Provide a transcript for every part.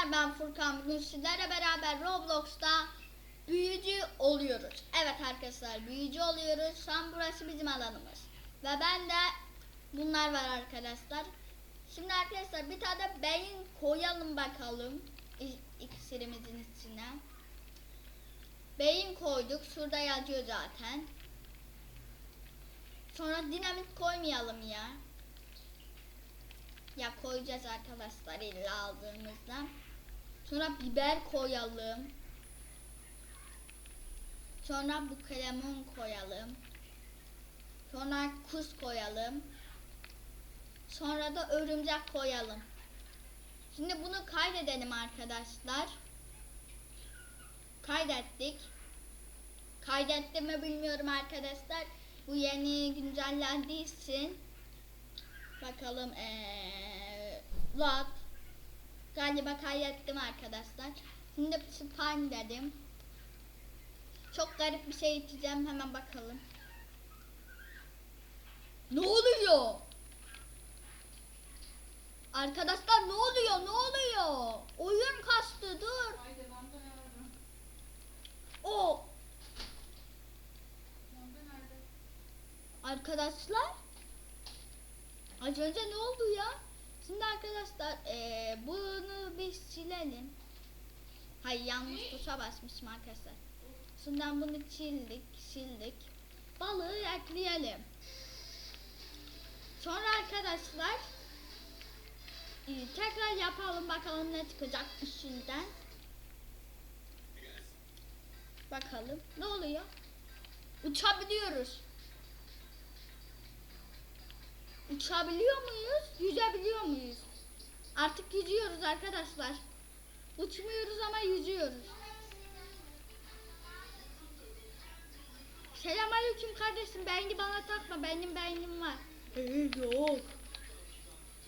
arkadaşlar ben Furkan. Bugün sizlerle beraber Roblox'ta büyücü oluyoruz. Evet arkadaşlar büyücü oluyoruz. Şu an burası bizim alanımız. Ve ben de bunlar var arkadaşlar. Şimdi arkadaşlar bir tane beyin koyalım bakalım. İksirimizin içine. Beyin koyduk. Şurada yazıyor zaten. Sonra dinamit koymayalım ya. Ya koyacağız arkadaşlar illa aldığımızda. Sonra biber koyalım. Sonra bu kremon koyalım. Sonra kuz koyalım. Sonra da örümcek koyalım. Şimdi bunu kaydedelim arkadaşlar. Kaydettik. Kaydettim mi bilmiyorum arkadaşlar. Bu yeni güncellendiği için Bakalım ee, Lot Galiba kaydettim arkadaşlar. Şimdi spam dedim. Çok garip bir şey içeceğim hemen bakalım. Ne oluyor? Arkadaşlar ne oluyor? Ne oluyor? Oyun kastı dur. O arkadaşlar Az önce ne oldu ya? Şimdi arkadaşlar eee, bunu bir silelim. Hayır yanlış tuşa basmışım arkadaşlar. Şundan bunu sildik, sildik. Balığı ekleyelim. Sonra arkadaşlar eee, tekrar yapalım bakalım ne çıkacak içinden. Bakalım ne oluyor? Uçabiliyoruz. Uçabiliyor muyuz? Yüzebiliyor muyuz? Artık yüzüyoruz arkadaşlar. Uçmuyoruz ama yüzüyoruz. Selamünaleyküm kardeşim. Beyni bana takma. Benim beynim var. yok.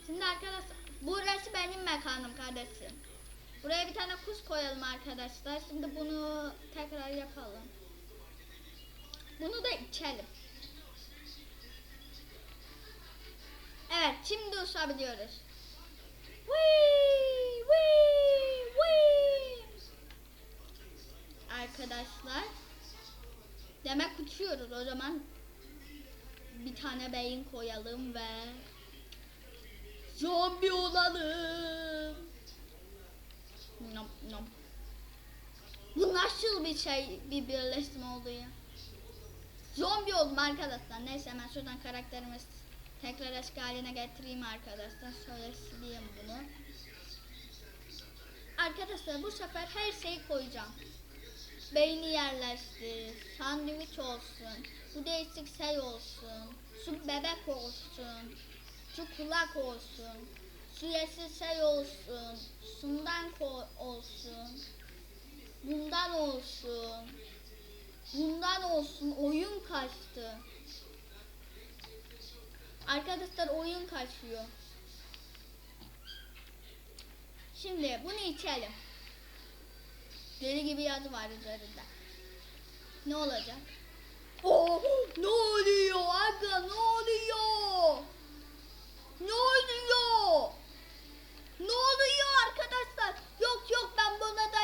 Şimdi arkadaşlar burası benim mekanım kardeşim. Buraya bir tane kuş koyalım arkadaşlar. Şimdi bunu tekrar yapalım. Bunu da içelim. Şimdi uçabiliyoruz. Whee, whee, whee. Arkadaşlar, demek uçuyoruz o zaman. Bir tane beyin koyalım ve zombi olalım. Nom, nom. Bu nasıl bir şey, bir birleşme oldu ya? Zombi oldum arkadaşlar. Neyse hemen şuradan karakterimiz tekrar eski haline getireyim arkadaşlar. Şöyle sileyim bunu. Arkadaşlar bu sefer her şeyi koyacağım. Beyni yerleştir, sandviç olsun, bu değişik şey olsun, şu bebek olsun, şu kulak olsun, şu yeşil şey olsun, şundan olsun, bundan olsun, bundan olsun, oyun kaçtı. Arkadaşlar oyun kaçıyor. Şimdi bunu içelim. Deli gibi yazı var üzerinde. Ne olacak? Oo, ne oluyor aga ne oluyor? Ne oluyor? Ne oluyor arkadaşlar? Yok yok ben buna dayanamam.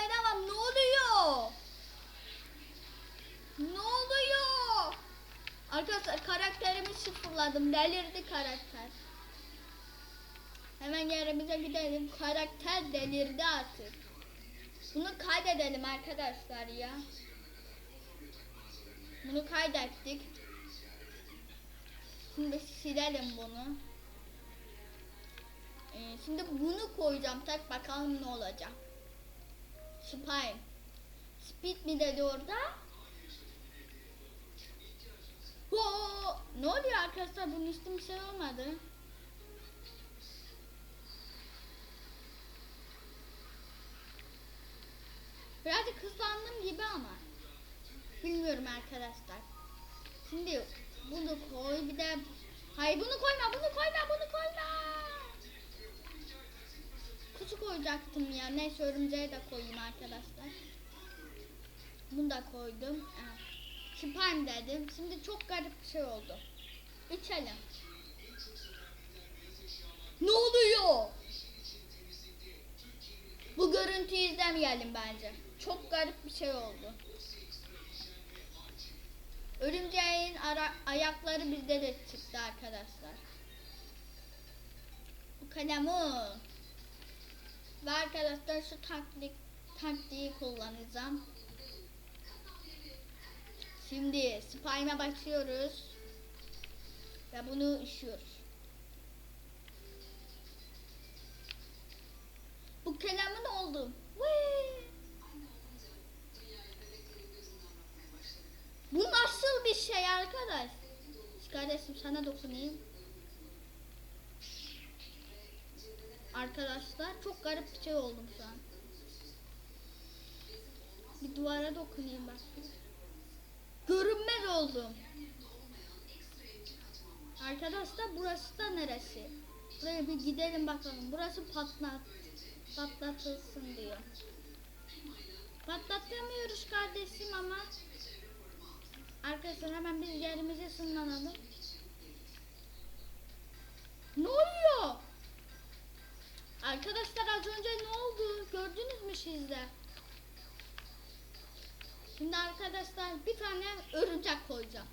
Sıfırladım. Delirdi karakter. Hemen yerimize gidelim. Karakter delirdi artık. Bunu kaydedelim arkadaşlar ya. Bunu kaydettik. Şimdi silelim bunu. Ee, şimdi bunu koyacağım. Tak bakalım ne olacak. Spine. Speed mi dedi orada? Oo, ne oluyor arkadaşlar? Bunun üstü bir şey olmadı. Birazcık hızlandım gibi ama. Bilmiyorum arkadaşlar. Şimdi bunu koy bir de Hayır bunu koyma bunu koyma bunu koyma. Kutu koyacaktım ya. Neyse örümceği de koyayım arkadaşlar. Bunu da koydum. Evet. Spam dedim. Şimdi çok garip bir şey oldu. İçelim. Ne oluyor? Bu gör izlemeyelim bence. Çok garip bir şey oldu. Örümceğin ara- ayakları bizde de çıktı arkadaşlar. Bu kalemi ve arkadaşlar şu taktik taktiği kullanacağım. Şimdi spy'me başlıyoruz. Ve bunu işiyoruz. Bu kelimin oldu. Bu nasıl bir şey arkadaş? Kardeşim sana dokunayım. Arkadaşlar çok garip bir şey oldum şu an. Bir duvara dokunayım bak. Görünmez oldum. Arkadaşlar burası da neresi? Buraya bir gidelim bakalım. Burası patlat. Patlatılsın diyor. Patlatamıyoruz kardeşim ama. Arkadaşlar hemen biz yerimize sınlanalım. Ne oluyor? Arkadaşlar az önce ne oldu? Gördünüz mü siz de? Şimdi arkadaşlar bir tane örümcek koyacağım.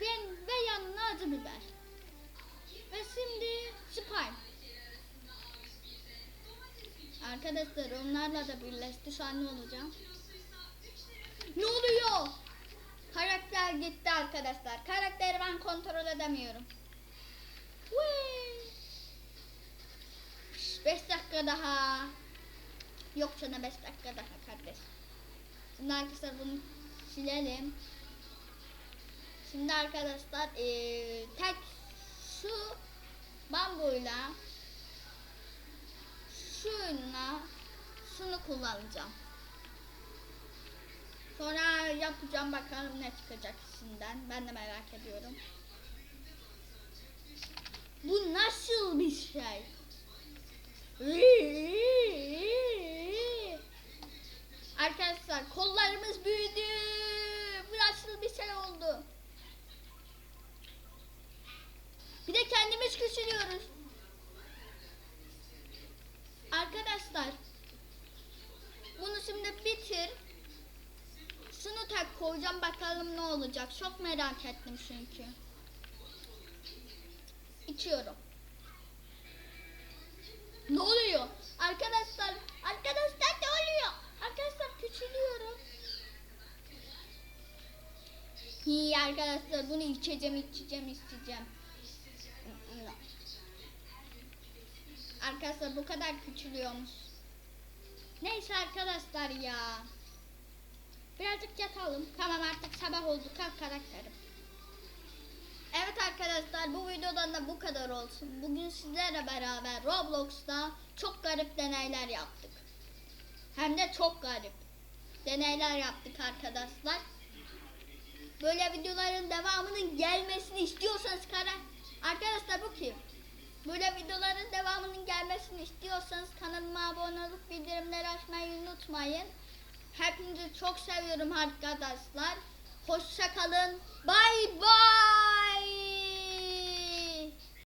Ben ve yanına acı biber. Ve şimdi spy. Arkadaşlar onlarla da birleşti. Şu an ne olacağım? Ne oluyor? Karakter gitti arkadaşlar. Karakteri ben kontrol edemiyorum. 5 dakika daha. Yok sana 5 dakika daha kardeş. Şimdi arkadaşlar bunu silelim. Şimdi arkadaşlar eee tek şu bambuyla şunla şunu kullanacağım. Sonra yapacağım bakalım ne çıkacak içinden. Ben de merak ediyorum. Bu nasıl bir şey? Arkadaşlar kollarımız büyüdü. Bu nasıl bir şey oldu? Bir de kendimiz küçülüyoruz. Arkadaşlar bunu şimdi bitir. Şunu tak koyacağım bakalım ne olacak. Çok merak ettim çünkü. İçiyorum. Ne oluyor? Arkadaşlar, arkadaşlar ne oluyor? Arkadaşlar küçülüyorum. İyi arkadaşlar bunu içeceğim, içeceğim, içeceğim. Arkadaşlar bu kadar küçülüyormuş. Neyse arkadaşlar ya. Birazcık yatalım. Tamam artık sabah oldu. Kalk karakterim. Evet arkadaşlar bu videodan da bu kadar olsun. Bugün sizlerle beraber Roblox'ta çok garip deneyler yaptık. Hem de çok garip deneyler yaptık arkadaşlar. Böyle videoların devamının gelmesini istiyorsanız kara arkadaşlar bu kim? Böyle videoların devamının gelmesini istiyorsanız kanalıma abone olup bildirimleri açmayı unutmayın. Hepinizi çok seviyorum arkadaşlar. Hoşça kalın. Bye bye.